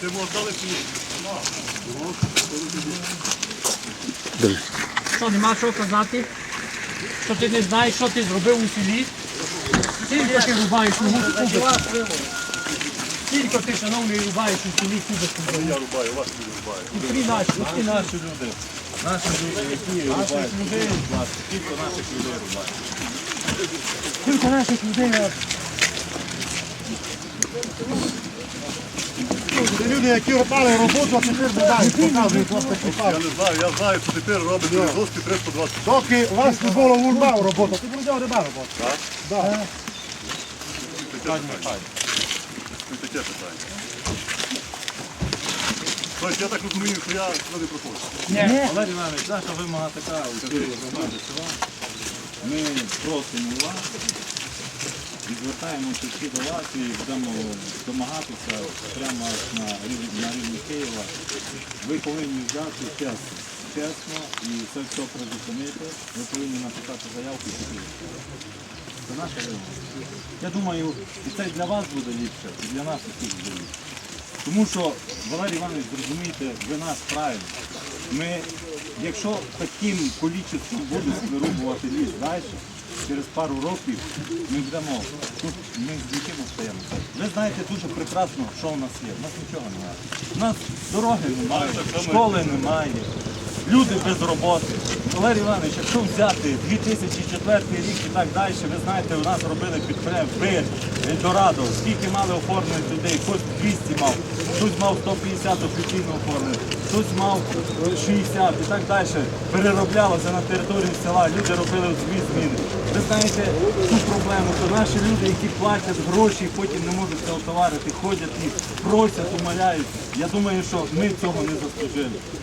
Ти можеш дали чи? Що, нема що казати? Що ти не знаєш, що ти зробив у селі? Скільки ти рубаєш у кубик? Скільки ти, шановний, рубаєш у селі кубик? Я рубаю, вас не рубаю. І три наші, і наші. люди. Наші люди, які рубають скільки наших людей рубають. Скільки наших людей? Люди, які робили роботу, а тепер не дають, показують вас такі Я не знаю, я знаю, що тепер робить доски 320. Доки у вас не було вурба робота, ти буде риба робота. Так? Це таке питання. Таке питання. Тобто я так розумію, що я не проходжу. Валерій Іванович, наша вимога така цілої громади села. Ми просимо вас і звертаємося всі до вас і будемо домагатися прямо на рівні, на рівні Києва. Ви повинні взяти час чесно і це все призупинити. Ви повинні написати заявку і піти. Це наша вимога. Я думаю, і це для вас буде ліпше, і для нас усіх буде ліпше. Тому що, Валерій Іванович, зрозумійте, ви нас правильно. Ми, якщо таким количеством будуть вирубувати ліс далі, через пару років ми будемо, тут ми з яким стаємо. Ви знаєте дуже прекрасно, що у нас є. У нас нічого немає. У нас дороги немає, школи немає. Люди без роботи. Валерій Іванович, якщо взяти 2004 рік і так далі, ви знаєте, у нас робили підприємство Бир, Ельдорадо, скільки мали оформлених людей, хтось 200 мав, хтось мав 150 офіційно оформлених, хтось мав е, 60 і так далі. Перероблялося на території села, люди робили свої зміни. Ви знаєте цю проблему, то наші люди, які платять гроші, потім не можуть це товарити, ходять і просять, умоляють. Я думаю, що ми цього не заслужили.